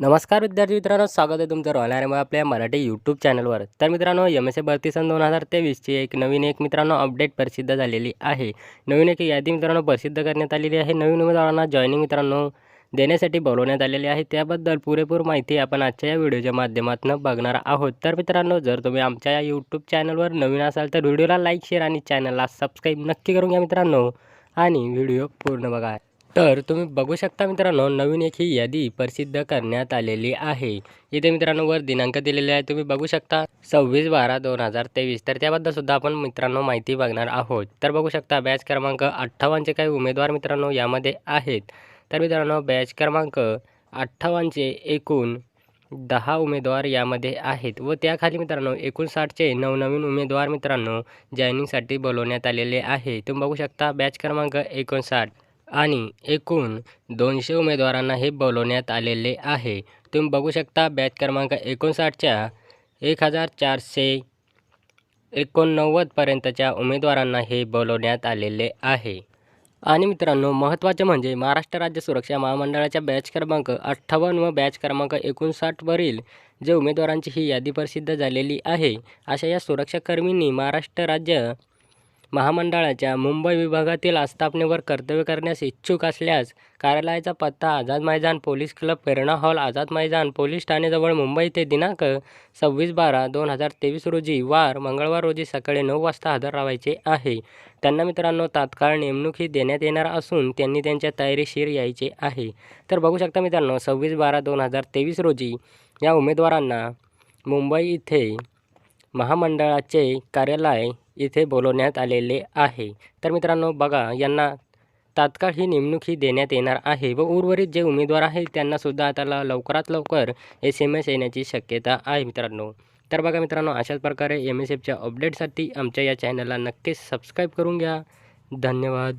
नमस्कार विद्यार्थी मित्रांनो स्वागत आहे तुमचं रॉयलॅरमध्ये आपल्या मराठी यूट्यूब चॅनलवर तर मित्रांनो एम एस ए भरती सन दोन हजार तेवीसची एक नवीन एक मित्रांनो अपडेट प्रसिद्ध झालेली आहे. नवीन एक यादी मित्रांनो प्रसिद्ध करण्यात आलेली आहे. नवीन उमेदवारांना जॉईनिंग मित्रांनो देण्यासाठी बोलवण्यात आलेली आहे. त्याबद्दल पुरेपूर माहिती आपण आजच्या या व्हिडिओच्या माध्यमातून बघणार आहोत. तर मित्रांनो जर तुम्ही आमच्या या यूट्यूब चॅनलवर नवीन असाल तर व्हिडिओला लाईक शेअर आणि चॅनलला सबस्क्राईब नक्की करून घ्या मित्रांनो. आणि व्हिडिओ पूर्ण बघा. तर तुम्ही बघू शकता मित्रांनो नवीन एक ही यादी प्रसिद्ध करण्यात आलेली आहे. इथे मित्रांनो वर दिनांक दिलेले आहे तुम्ही बघू शकता. सव्वीस बारा दोन हजार तेवीस. तर त्याबद्दल सुद्धा आपण मित्रांनो माहिती बघणार आहोत. तर बघू शकता बॅच क्रमांक अठ्ठावन्नचे काही उमेदवार मित्रांनो यामध्ये आहेत. तर मित्रांनो बॅच क्रमांक अठ्ठावन्नचे एकूण दहा उमेदवार यामध्ये आहेत व त्याखाली मित्रांनो एकूण साठचे नवनवीन उमेदवार मित्रांनो जॉईनिंगसाठी बोलवण्यात आलेले आहे. तुम्ही बघू शकता बॅच क्रमांक एकोणसाठ. आणि एकूण दोनशे उमेदवारांना हे बोलवण्यात आलेले आहे. तुम्ही बघू शकता बॅच क्रमांक एकोणसाठच्या एक हजार चारशे एकोणनव्वदपर्यंतच्या उमेदवारांना हे बोलवण्यात आलेले आहे. आणि मित्रांनो महत्त्वाचे म्हणजे महाराष्ट्र राज्य सुरक्षा महामंडळाच्या बॅच क्रमांक अठ्ठावन्न व बॅच क्रमांक एकोणसाठवरील जे उमेदवारांची ही यादी प्रसिद्ध झालेली आहे अशा या सुरक्षाकर्मींनी महाराष्ट्र राज्य महामंडळाच्या मुंबई विभागातील आस्थापनेवर कर्तव्य करण्यास इच्छुक असल्यास कार्यालयाचा पत्ता Azad Maidan police club Prerana hall Azad Maidan police ठाणेजवळ Mumbai ते दिनांक सव्वीस बारा दोन हजार तेवीस रोजी वार मंगळवार रोजी सकाळी नऊ वाजता हजर राहायचे आहे. त्यांना मित्रांनो तात्काळ नेमणूक ही देण्यात येणार असून त्यांनी त्यांच्या तयारीशीर यायचे आहे. तर बघू शकता मित्रांनो सव्वीस बारा दोन हजार तेवीस रोजी या उमेदवारांना मुंबई इथे महामंडळाचे कार्यालय इथे बोलवण्यात आलेले आहे. तर मित्रांनो बघा यांना तात्काळ ही नेमणूक ही देण्यात येणार आहे व उर्वरित जे उमेदवार आहेत त्यांनासुद्धा आता लवकरात लवकर एस एम एस येण्याची शक्यता आहे मित्रांनो. तर बघा मित्रांनो अशाच प्रकारे एम एस एफच्या अपडेटसाठी आमच्या या चॅनलला नक्कीच सबस्क्राईब करून घ्या. धन्यवाद.